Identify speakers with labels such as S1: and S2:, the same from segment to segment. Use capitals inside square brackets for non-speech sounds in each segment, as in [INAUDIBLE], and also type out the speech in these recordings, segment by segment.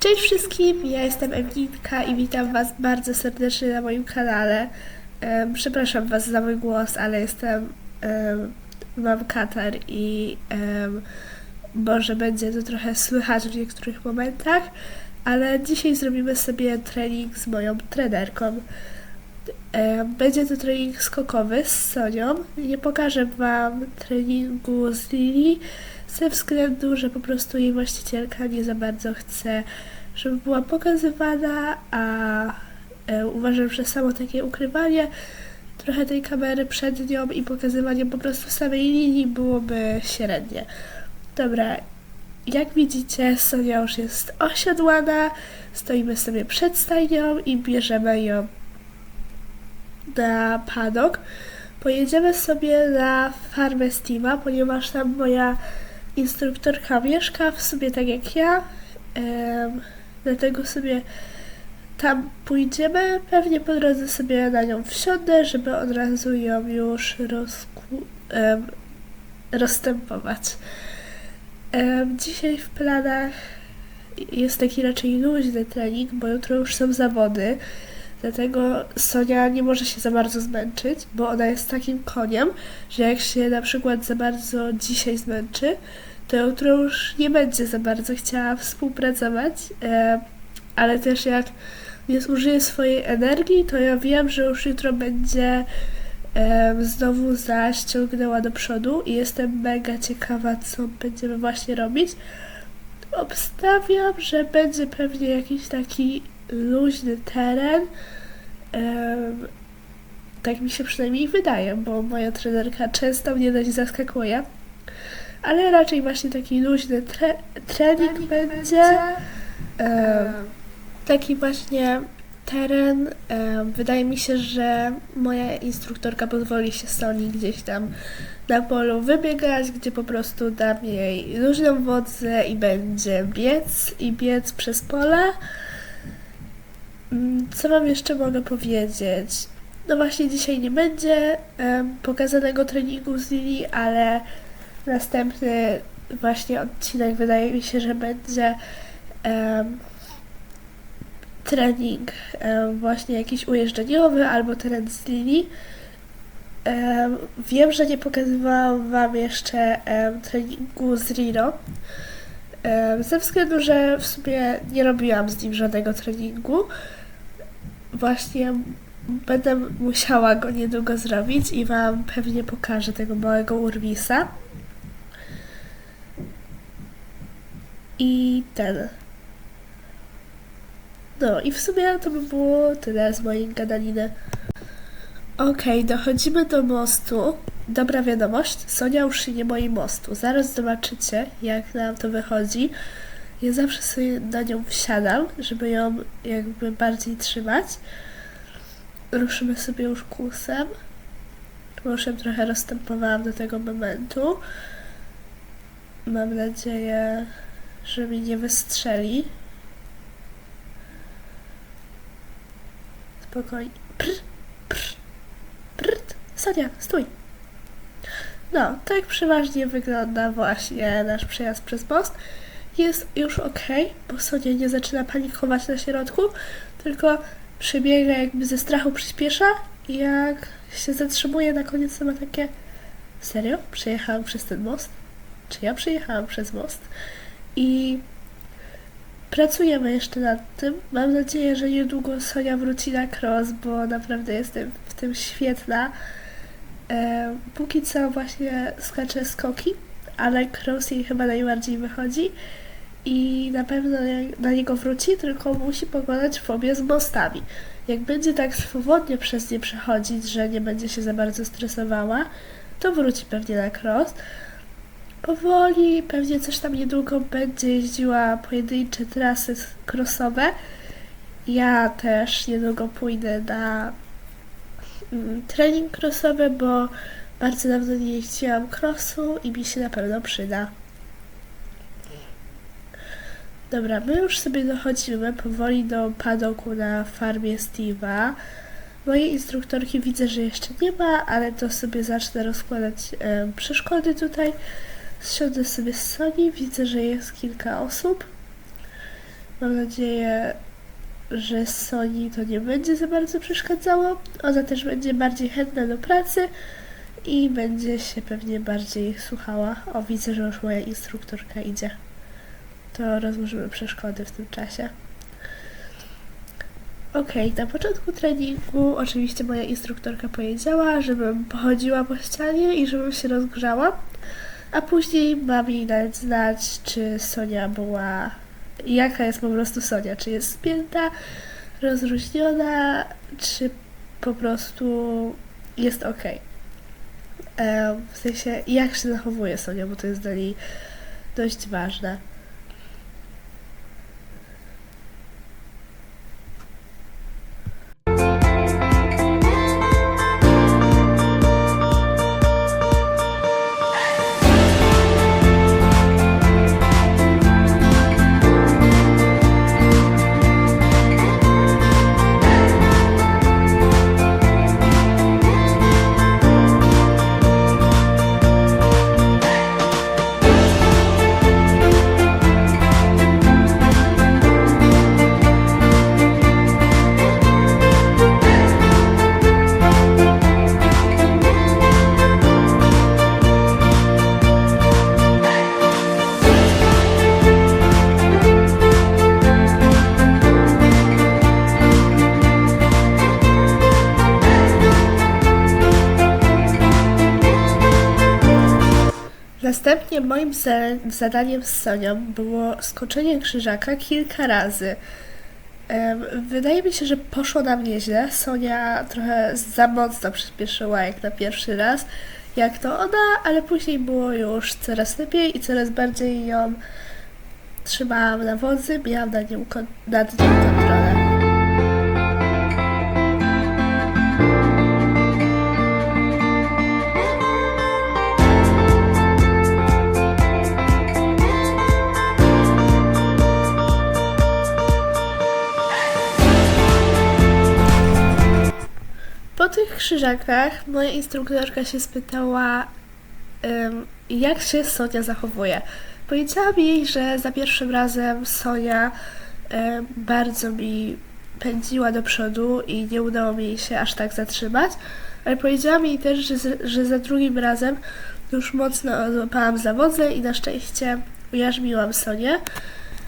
S1: Cześć wszystkim, ja jestem Emilinka i witam Was bardzo serdecznie na moim kanale. Przepraszam Was za mój głos, ale jestem, em, mam katar i może będzie to trochę słychać w niektórych momentach, ale dzisiaj zrobimy sobie trening z moją trenerką. Będzie to trening skokowy z Sonią. Nie pokażę Wam treningu z Lili, ze względu, że po prostu jej właścicielka nie za bardzo chce, żeby była pokazywana, a e, uważam, że samo takie ukrywanie trochę tej kamery przed nią i pokazywanie po prostu samej linii byłoby średnie. Dobra, jak widzicie, Sonia już jest osiodłana, stoimy sobie przed stajnią i bierzemy ją na padok. Pojedziemy sobie na farmę Steama, ponieważ tam moja instruktorka mieszka w sobie tak jak ja. Em, dlatego sobie tam pójdziemy. Pewnie po drodze sobie na nią wsiądę, żeby od razu ją już rozku- em, rozstępować. Em, dzisiaj w planach jest taki raczej luźny trening, bo jutro już są zawody. Dlatego Sonia nie może się za bardzo zmęczyć, bo ona jest takim koniem, że jak się na przykład za bardzo dzisiaj zmęczy, to jutro już nie będzie za bardzo chciała współpracować, e, ale też jak nie zużyje swojej energii, to ja wiem, że już jutro będzie e, znowu zaściągnęła do przodu i jestem mega ciekawa, co będziemy właśnie robić. Obstawiam, że będzie pewnie jakiś taki luźny teren. Tak mi się przynajmniej wydaje, bo moja trenerka często mnie dość zaskakuje. Ale raczej właśnie taki luźny tre trening będzie. Em, taki właśnie teren. wydaje mi się, że moja instruktorka pozwoli się Soni gdzieś tam na polu wybiegać, gdzie po prostu dam jej luźną wodę i będzie biec i biec przez pole. Mm, Co wam jeszcze mogę powiedzieć? No właśnie dzisiaj nie będzie em, pokazanego treningu z Lili, ale następny właśnie odcinek wydaje mi się, że będzie em, trening em, właśnie jakiś ujeżdżeniowy albo teren z Lili. Em, wiem, że nie pokazywałam wam jeszcze em, treningu z Rino. Em, Ze względu, że w sumie nie robiłam z nim żadnego treningu. Właśnie będę musiała go niedługo zrobić i Wam pewnie pokażę tego małego urwisa. I ten. No i w sumie to by było tyle z mojej gadaniny. Okej, dochodzimy do mostu. Dobra wiadomość, Sonia już nie boi mostu. Zaraz zobaczycie, jak nam to wychodzi. Ja zawsze sobie na nią wsiadam, żeby ją jakby bardziej trzymać. Ruszymy sobie już kłusem. Już ją trochę rozstępowałam do tego momentu. Mam nadzieję, że mi nie wystrzeli. Spokojnie. Prr, prr, prr. Sonia, stój! No, tak przeważnie wygląda właśnie nasz przejazd przez most. Jest już ok, bo Sonia nie zaczyna panikować na środku, tylko przebiega jakby ze strachu przyspiesza i jak się zatrzymuje na koniec to ma takie serio? Przejechałam przez ten most? Czy ja przejechałam przez most? I pracujemy jeszcze nad tym. Mam nadzieję, że niedługo Sonia wróci na cross, bo naprawdę jestem w tym świetna. E, póki co właśnie skacze skoki, ale cross jej chyba najbardziej wychodzi i na pewno na niego wróci, tylko musi pokonać fobię z mostami. Jak będzie tak swobodnie przez nie przechodzić, że nie będzie się za bardzo stresowała, to wróci pewnie na cross. Powoli, pewnie coś tam niedługo będzie jeździła pojedyncze trasy crossowe. Ja też niedługo pójdę na mm, trening crossowy, bo bardzo dawno nie jeździłam crossu i mi się na pewno przyda. Dobra, my już sobie dochodzimy powoli do padoku na farmie Steve'a. Mojej instruktorki widzę, że jeszcze nie ma, ale to sobie zacznę rozkładać e, przeszkody tutaj. Zsiądę sobie z Sony, widzę, że jest kilka osób. Mam nadzieję, że Soni to nie będzie za bardzo przeszkadzało. Ona też będzie bardziej chętna do pracy i będzie się pewnie bardziej słuchała. O, widzę, że już moja instruktorka idzie. To rozłożymy przeszkody w tym czasie. Okej, na początku treningu oczywiście moja instruktorka powiedziała, żebym pochodziła po ścianie i żebym się rozgrzała, a później mam jej dać znać, czy Sonia była, jaka jest po prostu Sonia, czy jest spięta, rozluźniona, czy po prostu jest ok. W sensie, jak się zachowuje Sonia, bo to jest dla niej dość ważne. Moim za- zadaniem z Sonią było skoczenie krzyżaka kilka razy. Wydaje mi się, że poszło nam nieźle. Sonia trochę za mocno przyspieszyła jak na pierwszy raz, jak to ona, ale później było już coraz lepiej i coraz bardziej ją trzymałam na wodzy, miałam nad nią, nad nią kontrolę. Krzyżakach moja instruktorka się spytała, jak się Sonia zachowuje. Powiedziałam jej, że za pierwszym razem Sonia bardzo mi pędziła do przodu i nie udało mi jej się aż tak zatrzymać, ale powiedziałam jej też, że, za drugim razem już mocno złapałam za wodze i na szczęście ujarzmiłam Sonię.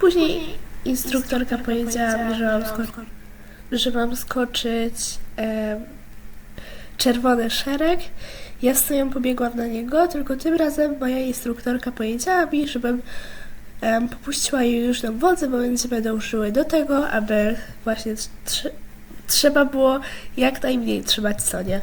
S1: Później instruktorka powiedziała mi, że mam, sko- że mam skoczyć czerwony szereg. Ja z Soją pobiegłam na niego, tylko tym razem moja instruktorka powiedziała mi, żebym em, popuściła jej już na wodze, bo będziemy dążyły do tego, aby właśnie tr- trzeba było jak najmniej trzymać Sonię.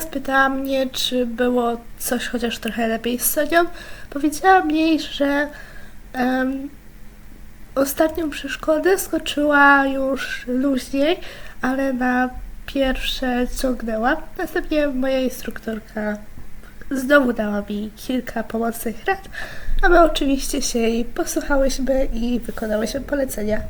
S1: Spytała mnie, czy było coś chociaż trochę lepiej z Sonią. Powiedziałam jej, że em, ostatnią przeszkodę skoczyła już luźniej, ale na pierwsze ciągnęła. Następnie moja instruktorka znowu dała mi kilka pomocnych rad, a my oczywiście się jej posłuchałyśmy i wykonałyśmy polecenia.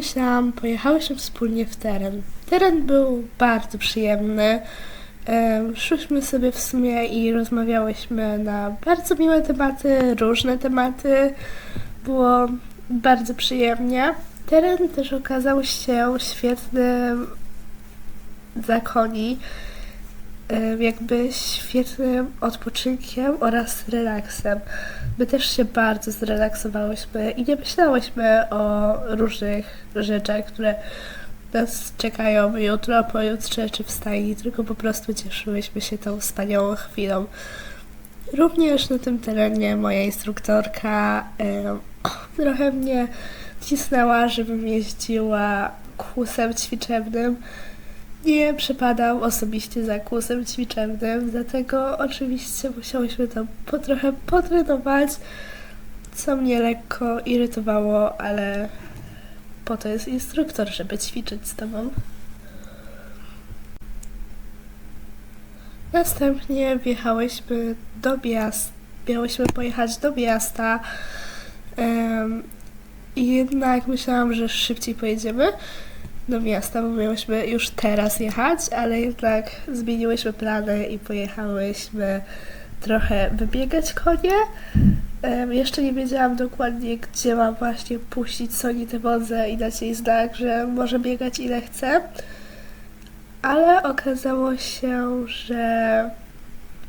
S1: Tak jak myślałam, pojechałyśmy wspólnie w teren. Teren był bardzo przyjemny. Em, Szłyśmy sobie w sumie i rozmawiałyśmy na bardzo miłe tematy, różne tematy. Było bardzo przyjemnie. Teren też okazał się świetnym dla koni, jakby świetnym odpoczynkiem oraz relaksem. My też się bardzo zrelaksowałyśmy i nie myślałyśmy o różnych rzeczach, które nas czekają jutro, pojutrze czy w stajni, tylko po prostu cieszyłyśmy się tą wspaniałą chwilą. Również na tym terenie moja instruktorka em, [CLEARS THROAT] trochę mnie cisnęła, żebym jeździła kłusem ćwiczebnym. Nie przepadam osobiście za kłusem ćwiczebnym, dlatego oczywiście musiałyśmy tam po trochę potrenować, co mnie lekko irytowało, ale po to jest instruktor, żeby ćwiczyć z tobą. Następnie wjechałyśmy do miasta, miałyśmy pojechać do miasta i jednak myślałam, że szybciej pojedziemy do miasta, bo miałyśmy już teraz jechać, ale jednak zmieniłyśmy plany i pojechałyśmy trochę wybiegać konie. Em, jeszcze nie wiedziałam dokładnie, gdzie mam właśnie puścić Soni tę wodze i dać jej znak, że może biegać ile chce. Ale okazało się, że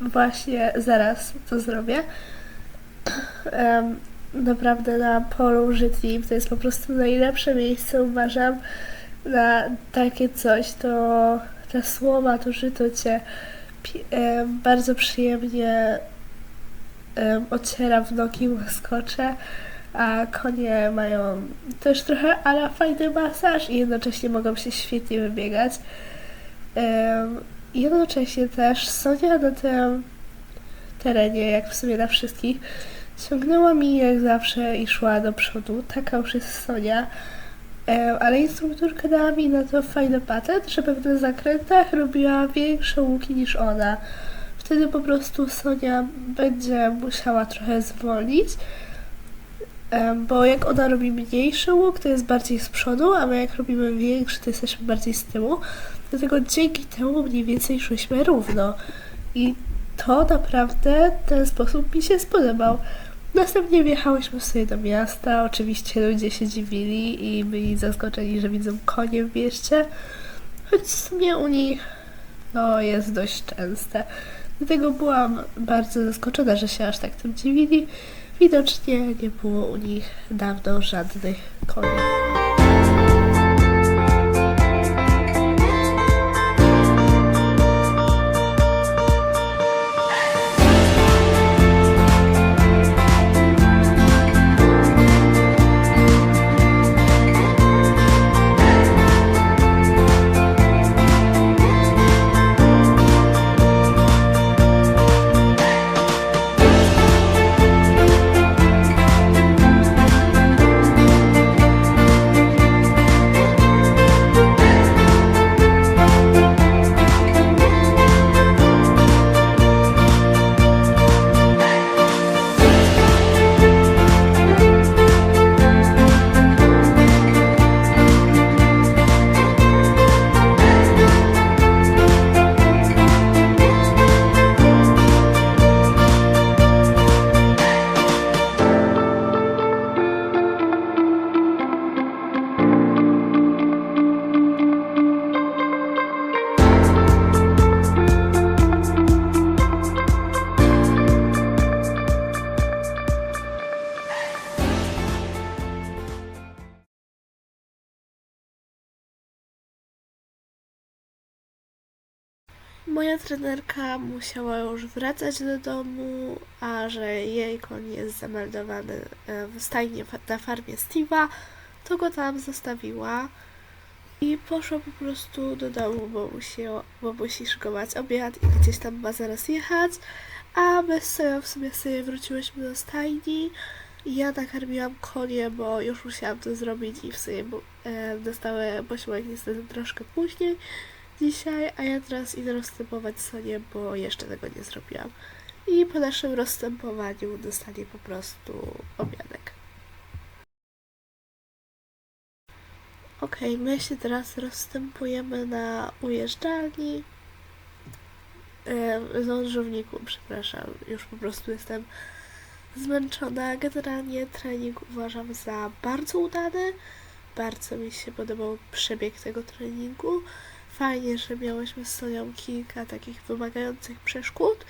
S1: właśnie zaraz to zrobię. Em, naprawdę na polu Żytnim to jest po prostu najlepsze miejsce, uważam, na takie coś, to ta słoma, to żyto cię em, bardzo przyjemnie em, ociera w nogi, łaskocze, a konie mają też trochę ala fajny masaż i jednocześnie mogą się świetnie wybiegać. Em, Jednocześnie też Sonia na tym terenie, jak w sumie na wszystkich, ciągnęła mi jak zawsze i szła do przodu. Taka już jest Sonia. Em, Ale instruktorka dała mi na to fajny patent, że w pewnych zakrętach robiła większe łuki niż ona. Wtedy po prostu Sonia będzie musiała trochę zwolnić, em, bo jak ona robi mniejszy łuk, to jest bardziej z przodu, a my jak robimy większy, to jesteśmy bardziej z tyłu. Dlatego dzięki temu mniej więcej szłyśmy równo. I to naprawdę ten sposób mi się spodobał. Następnie wjechałyśmy sobie do miasta. Oczywiście ludzie się dziwili i byli zaskoczeni, że widzą konie w mieście. Choć w sumie u nich no, jest dość częste. Dlatego byłam bardzo zaskoczona, że się aż tak tym dziwili. Widocznie nie było u nich dawno żadnych koni. Moja trenerka musiała już wracać do domu, a że jej koń jest zameldowany e, w stajnie na farmie Steve'a, to go tam zostawiła i poszła po prostu do domu, bo musi, bo musi szykować obiad i gdzieś tam ma zaraz jechać, a my Soją w sumie sobie wróciłyśmy do stajni. I ja nakarmiłam konie, bo już musiałam to zrobić i w sumie e, dostały posiłek niestety troszkę później dzisiaj, a ja teraz idę rozstępować Sonię, bo jeszcze tego nie zrobiłam. I po naszym rozstępowaniu dostanie po prostu obiadek. Okej, my się teraz rozstępujemy na ujeżdżalni. E, Zążowniku, przepraszam, już po prostu jestem zmęczona. Generalnie trening uważam za bardzo udany. Bardzo mi się podobał przebieg tego treningu. Fajnie, że miałyśmy z Sonią kilka takich wymagających przeszkód.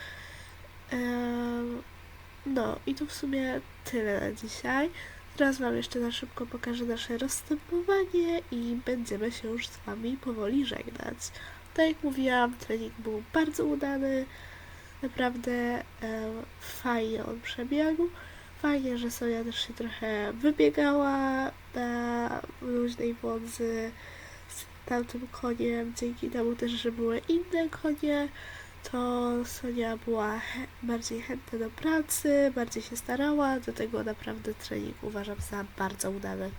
S1: No i to w sumie tyle na dzisiaj. Teraz Wam jeszcze na szybko pokażę nasze rozstępowanie i będziemy się już z Wami powoli żegnać. Tak jak mówiłam, trening był bardzo udany. Naprawdę fajnie on przebiegł. Fajnie, że Sonia też się trochę wybiegała na luźnej wodzy tamtym koniem. Dzięki temu też, że były inne konie, to Sonia była he- bardziej chętna do pracy, bardziej się starała. Do tego naprawdę trening uważam za bardzo udany.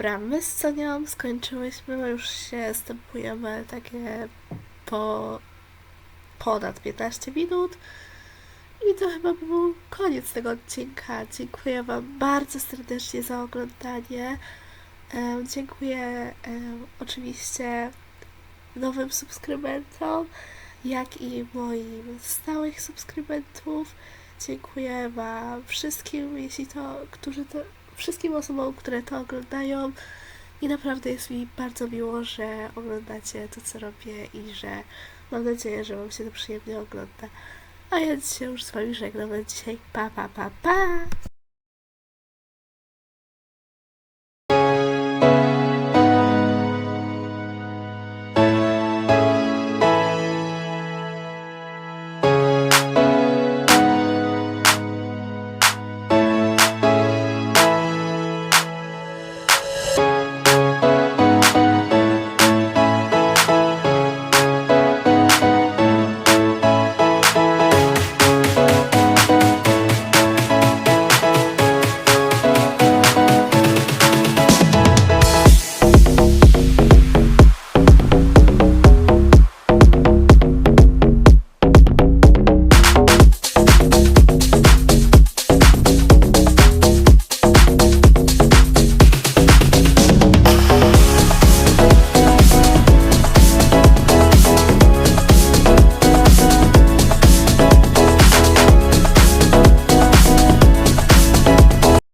S1: Dobra, my z Sonią skończyłyśmy, już się stępujemy takie po ponad 15 minut. I to chyba był koniec tego odcinka. Dziękuję Wam bardzo serdecznie za oglądanie. Dziękuję oczywiście nowym subskrybentom, jak i moim stałych subskrybentów. Dziękuję Wam wszystkim, jeśli to, którzy to, wszystkim osobom, które to oglądają. I naprawdę jest mi bardzo miło, że oglądacie to, co robię i że mam nadzieję, że Wam się to przyjemnie ogląda. A ja dzisiaj już z Wami żegnam na dzisiaj. Pa, pa, pa, pa!